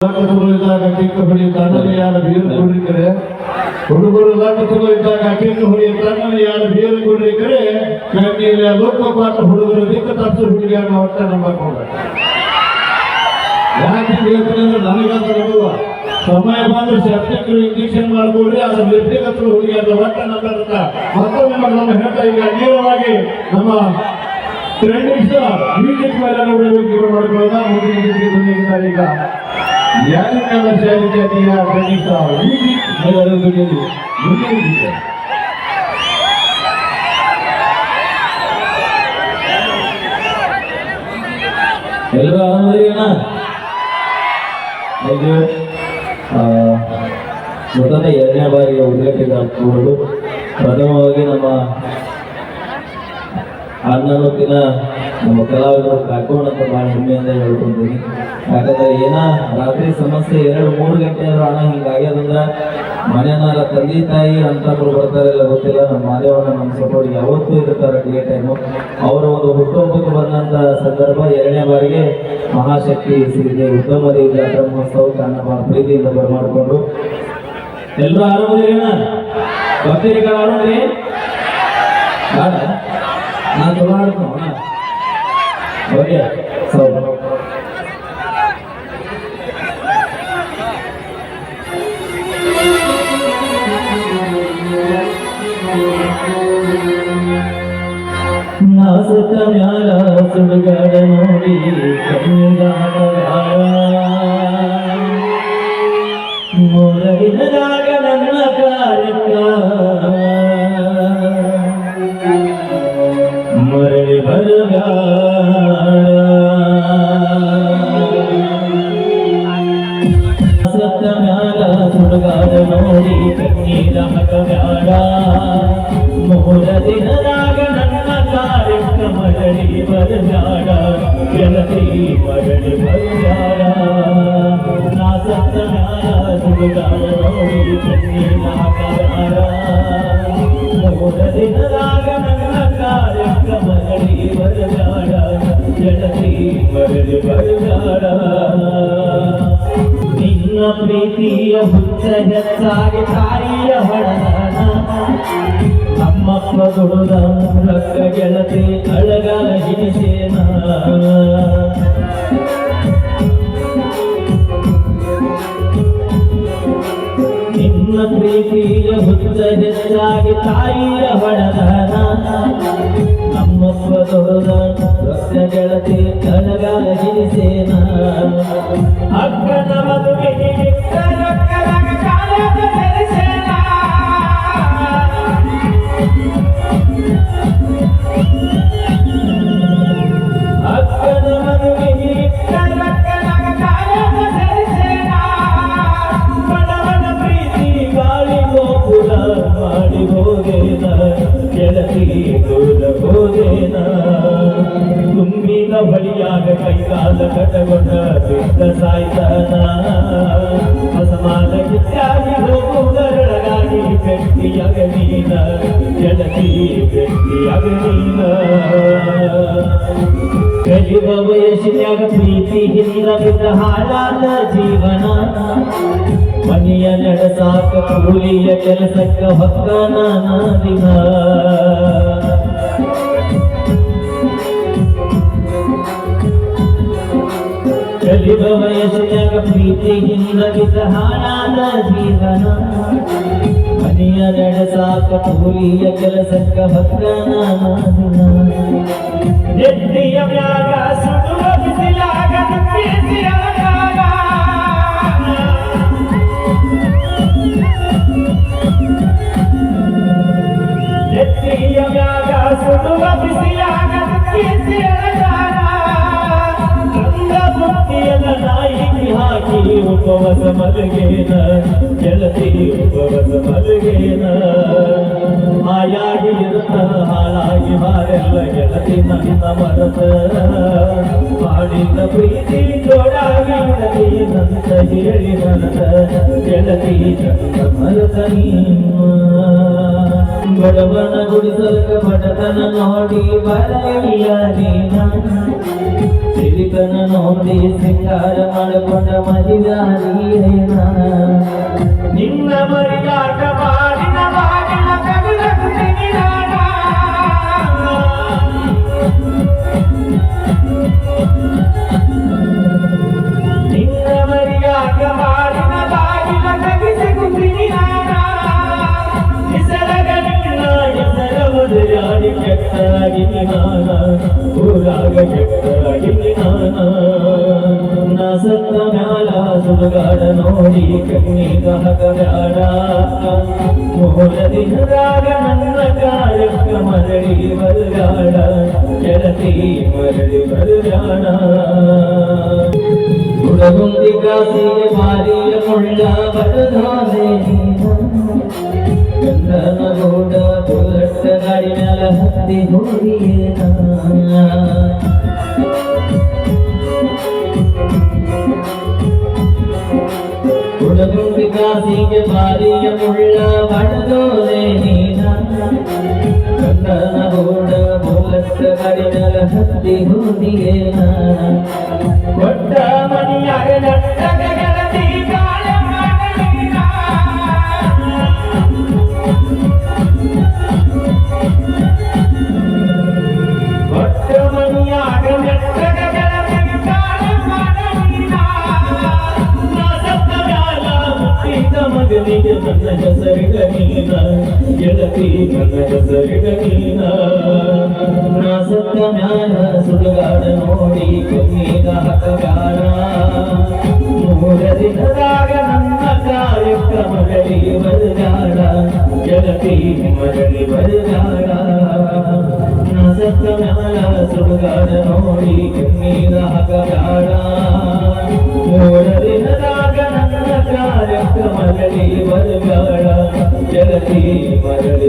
ಇದ್ದಾಗ ಕಿಕ್ಕ ಹೊಡಿ ತಣ್ಣನೆ ಯಾರ ಬೀರು ಕುಡಿಕರೆ ಹುಡುಗರು ಲಕ್ಕಗಳು ಇದ್ದಾಗ ಕಿಕ್ಕ ಹೊಡಿ ಯಾರ ಬೀರು ಕುಡಿಕರೆ ಕಣ್ಣೀರ ಲೋಕ ಪಾಠ ಹುಡುಗರು ದಿಕ್ಕ ಹುಡುಗಿಯನ್ನ ಒಟ್ಟ ನಂಬಕ್ ಹೋಗ್ಬೇಡ ಯಾಕೆ ಸಮಯ ಬಂದ್ರೆ ಸೆಪ್ಟಿಕ್ ಇಂಜೆಕ್ಷನ್ ಮಾಡ್ಕೊಡ್ರಿ ಅದ್ರ ವ್ಯಕ್ತಿಗತ ಹುಡುಗಿಯರ ಒಟ್ಟ ನಂಬರ್ತ ಮತ್ತೊಮ್ಮೆ ನಮ್ಮ ಹೇಳ್ತಾ ಈಗ ನೇರವಾಗಿ ನಮ್ಮ ಟ್ರೆಂಡಿಂಗ್ ಮ್ಯೂಸಿಕ್ ಮೇಲೆ ಮೇಲೆ ಮುಂದೆ ಎಲ್ಲರೂ ಆರಾಮದಿರಿಯಣ್ಣ ಇದು ಮೊದಲ ಎರಡನೇ ಬಾರಿಗೆ ಉದ್ಘಾಟಿತ ಪ್ರಥಮವಾಗಿ ನಮ್ಮ ಅಣ್ಣನಕ್ಕಿನ ನಮ್ಮ ಕಲಾವಿದರು ಕಾಕೋಣ ಅಂತ ಭಾಳ ಹೆಮ್ಮೆಯಿಂದ ಹೇಳ್ಕೊಂತೀನಿ. ಯಾಕಂದ್ರೆ ಏನ ರಾತ್ರಿ ಸಮಸ್ಯೆ ಎರಡು, ಮೂರು ಗಂಟೆ ಆದ್ರೂ ಅಣ್ಣ ಹಿಂಗಾಗ್ಯದಂದ್ರ ಮನೆಯನ್ನ ತಂದೆ ತಾಯಿ ಅಂತವ್ರು ಬರ್ತಾರೆ ಇಲ್ಲ ಗೊತ್ತಿಲ್ಲ, ನಮ್ಮ ಮಾದೇವನ ನಮ್ಮ ಸಪೋರ್ಟ್ ಯಾವತ್ತೂ ಇರ್ತಾರೆ ಡಿ ಟೈಮು ಅವರ ಒಂದು ಹುಟ್ಟುಹಬ್ಬಕ್ಕೆ ಬಂದಂತ ಸಂದರ್ಭ ಎರಡನೇ ಬಾರಿಗೆ ಮಹಾಶಕ್ತಿ ಸಿರಿದೆ ಉತ್ತಮ ದೇವಿ ಜಾತ್ರಾ ಮಹೋತ್ಸವ ತನ್ನ ಪ್ರೀತಿಯಿಂದ ಬರಮಾಡಿಕೊಂಡು. ಎಲ್ಲರೂ ಆರಾಮದಿರಿ ಬರ್ತೀರಿ ಕಣ ಆರಾಮದಿ ಬೇಡ ನಾನು ಚಲೋ ಆಡ್ತೀನಿ ಅಣ್ಣ ಓಕೆ ಸೌ ನಾಸಕ ಮ್ಯಾಲ ಸುಡುಗಾಡ ನೋಡಿ ಕಣ್ಣೀರಾಗ ಮೊರಗಿನದಾಗ ನನ್ನ ಕಾರ್ಯಕ್ಕ ಮ್ಯಾಲ ಸುಡುಗಾಡ ನೋಡಿ ಕಣ್ಣೀರ ಹಾಕಬ್ಯಾಡ ಮೂರ ದಿನದಾಗ ನನ್ನ ಕಾರ್ಯಕ್ಕ ಮರಳಿ ಬರಬ್ಯಾಡ ಗೆಳತಿ ಮರಳಿ ಬರಬ್ಯಾಡ ನಾ ಸತ್ತ ಮ್ಯಾಲ ಸುಡುಗಾಡ ನೋಡಿ ಕಣ್ಣೀರ ಹಾಕಬ್ಯಾಡ ಮೂರ ದಿನದಾಗ ನನ್ನ ಕಾರ್ಯಕ್ಕ ಮರಳಿ ಬರಬ್ಯಾಡ ಗೆಳತಿ ಮರಳಿ ಬರಬ್ಯಾಡ ನಿನ್ನ ಪ್ರೀತಿಯ ಹುಚ್ಚ ಹೆಚ್ಚಾಗಿ ತಾಯಿಯ ಹೊಡೆದಾನ. ನಮ್ಮಪ್ಪ ದುಡುದ ರಕ್ಕ ಗೆಳತಿ ಅಳಗಾಲ ಹಿಡಿಸೇನ. ನಿನ್ನ ಪ್ರೀತಿಯ ಹುಚ್ಚ ಹೆಚ್ಚಾಗಿ ತಾಯಿಯ ಹೊಡೆದಾನ. ನಮ್ಮಪ್ಪ ದುಡುದ ರೊಕ್ಕ ಗೆಳತಿ ಅಳಗಾಲ ಹಿಡಿಸೇನ ಅಕ್ಕನ ಮದುವೆಗೆ ಮಾಡಿ ಹೋದೇನ ಗೆಳತಿ ದೂರ ತುಂಬಿದ ಬಳಿಯಾಗ ಕೈಕಾಲ ಕಟಗೊಂಡ ಬಿದ್ದ ಸಾಯ್ತಾನ ಅಸಮಾನ ಕಿತ್ತಾಗಿ ಹೋಗುವುದರೊಳಗಾಗಿ ಗಟ್ಟಿಯಾಗ ನೀನ ಗೆಳತಿ ಗಟ್ಟಿಯಾಗ ನೀನ. ಕಲಿವ ವಯಸ್ಸಿನಾಗ ಪ್ರೀತಿ ಹಿಂದ ಬಿದ್ದ ಹಾಳಾದ ಜೀವನ. ಮನೆಯ ನಡೆಸಾಕ ಕೂಲಿಯ ಕೆಲಸಕ್ಕ ಹೊಕ್ಕನ ದಿನ. ಕಲಿವ ವಯಸ್ಸಿನಾಗ ಪ್ರೀತಿ ಹಿಂದ ಬಿದ್ದ ಹಾಳಾದ ಜೀವನ. ಮನೆಯ ನಡೆಸಾಕ ಕೂಲಿಯ ಕೆಲಸಕ್ಕ ಭಕ್ತನ ಎದ್ದಿಯ ಮ್ಯಾಗ ಸುಡುವ ಬಿಸಿಲಾಗ ಪ್ರೀತಿಯಾಗ ಉಪವಾಸ ಮಲಗೇನ ಗೆಳತಿ ಉಪವಾಸ ಮಲಗೇನ ಮಾಯಾಗಿ ಇರುತ್ತ ಹಾಳಾಗಿ ಮಾರೆಲ್ಲ ಗೆಳತಿ ನನ್ನ ಮರತ ಮಾಡಿದ ಪ್ರೀತಿ ಜೋಡಾಗಿ ಉಳದಿ ನಂತ ಹೇಳಿ ನನತ ಗೆಳತಿ ನನ್ನ ಮರತ ಬಡವನ ಗುಡಿಸಲ್ಕ ಬಡತನ ನೋಡಿ ಬರಲಿಯ ನೀನ. ಸಿರಿಕನ ನೋಡಿ ಸಿಂಗಾರ ಮಾಡಿಕೊಂಡ ಮರಿ ಮರಿಯಾರಿಯೇನ ನಿನ್ನ ಮರಿಯಾಟ ಸತ್ತ ಮ್ಯಾಲ ಸುಡುಗಾಡ ನೋಡಿ ಕಣ್ಣೀಗ ಹಗಬ್ಯಾಡ ಮೂಲ ದಿನದಾಗ ನನ್ನ ಕಾಯಕ್ಕ ಮರಳಿ ಬರುಗಾಡ ಗೆಳತಿ ಮರಳಿ ಬರುಗಾಡ ಹುಡುಗುಂದಿ ಕಾಸಿಗೆ ಮಾರಿಯ ಮುಳ್ಳ ಬಡದಾನೆ ಗಂಡನ ಗೂಡ ಬುಲ್ಲಟ್ಟ ಗಾಡಿ ಮ್ಯಾಲ ಹತ್ತಿ ಹೋಗಿಯೇನ ಹುಡುಗುಂದಿ ಕಾಸಿಗೆ ಬಾರಿಯ ಮುಳ್ಳ ಬಡದೋಲೆ ಕಂದನ ಗೋಡ ಗಾಡಿ ಮ್ಯಾಲ ಹತ್ತಿ ಹೋಗಿಯೇನ ದೊಡ್ಡ ಮನಿಯಾಗ ಹುಟ್ಟಿದ ಮಗನಿಗೆ ನನ್ನ ಹೆಸರಿಗ ನೀನ ಗೆಳತಿ ನನ್ನ ಹೆಸರಿಗ ನೀನ ನಾ ಸತ್ತ ಮ್ಯಾಲ ಸುಡುಗಾಡ ನೋಡಿ ಕಣ್ಣೀಗ ಹಕ್ಕಗಾಡ ಮೂರ ದಿನದಾಗ ನನ್ನ ಕಾರ್ಯಕ್ರಮಗಳಿ ಬರುಗಾಡ ಗೆಳತಿ ಮರಳಿ ಬರುಗಾಡ ನಾ ಸತ್ತ ಮ್ಯಾಲ ಸುಡುಗಾಡ ನೋಡಿ ಕಣ್ಣೀಗ ಹಕ್ಕಗಾಡ ಗೆಳತಿ ಮರಳಿ